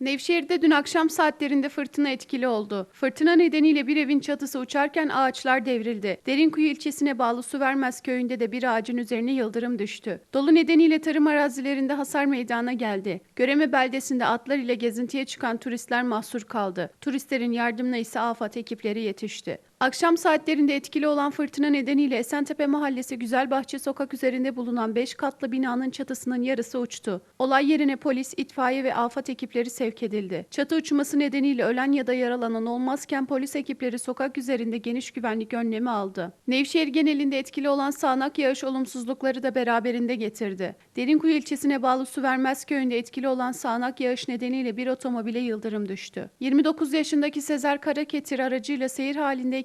Nevşehir'de dün akşam saatlerinde fırtına etkili oldu. Fırtına nedeniyle bir evin çatısı uçarken ağaçlar devrildi. Derinkuyu ilçesine bağlı Suvermez köyünde de bir ağacın üzerine yıldırım düştü. Dolu nedeniyle tarım arazilerinde hasar meydana geldi. Göreme beldesinde atlar ile gezintiye çıkan turistler mahsur kaldı. Turistlerin yardımına ise AFAD ekipleri yetişti. Akşam saatlerinde etkili olan fırtına nedeniyle Esentepe Mahallesi Güzelbahçe sokak üzerinde bulunan 5 katlı binanın çatısının yarısı uçtu. Olay yerine polis, itfaiye ve afet ekipleri sevk edildi. Çatı uçması nedeniyle ölen ya da yaralanan olmazken polis ekipleri sokak üzerinde geniş güvenlik önlemi aldı. Nevşehir genelinde etkili olan sağanak yağış olumsuzlukları da beraberinde getirdi. Derinkuyu ilçesine bağlı Suvermez köyünde etkili olan sağanak yağış nedeniyle bir otomobile yıldırım düştü. 29 yaşındaki Sezer Karaketir aracıyla seyir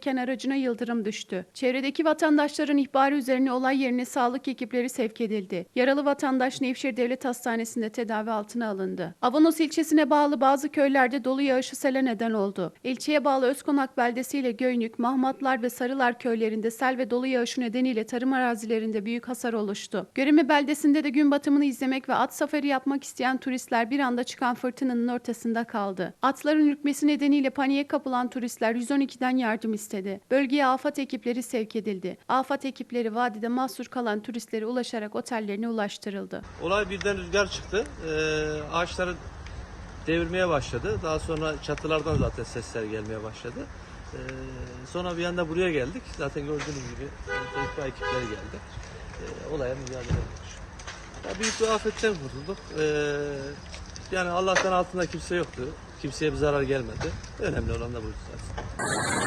halindeyken aracına yıldırım düştü. Çevredeki vatandaşların ihbarı üzerine olay yerine sağlık ekipleri sevk edildi. Yaralı vatandaş Nevşehir Devlet Hastanesi'nde tedavi altına alındı. Avanos ilçesine bağlı bazı köylerde dolu yağışı sele neden oldu. İlçeye bağlı Özkonak beldesi ile Göynük, Mahmatlar ve Sarılar köylerinde sel ve dolu yağışı nedeniyle tarım arazilerinde büyük hasar oluştu. Göreme beldesinde de gün batımını izlemek ve at safari yapmak isteyen turistler bir anda çıkan fırtınanın ortasında kaldı. Atların ürkmesi nedeniyle paniğe kapılan turistler 112'den yardım istedi. Bölgeye afet ekipleri sevk edildi. Afet ekipleri vadide mahsur kalan turistlere ulaşarak otellerine ulaştırıldı. Olay birden rüzgar çıktı. Ee, ağaçları devirmeye başladı. Daha sonra çatılardan zaten sesler gelmeye başladı. Ee, sonra bir anda buraya geldik. Zaten gördüğünüz gibi itfaiye ekipleri geldi. Ee, olaya mücadele ettik. Ya büyük bir afetten kurtulduk. Ee, yani Allah'tan altında kimse yoktu. Kimseye bir zarar gelmedi. Önemli olan da buydu zaten.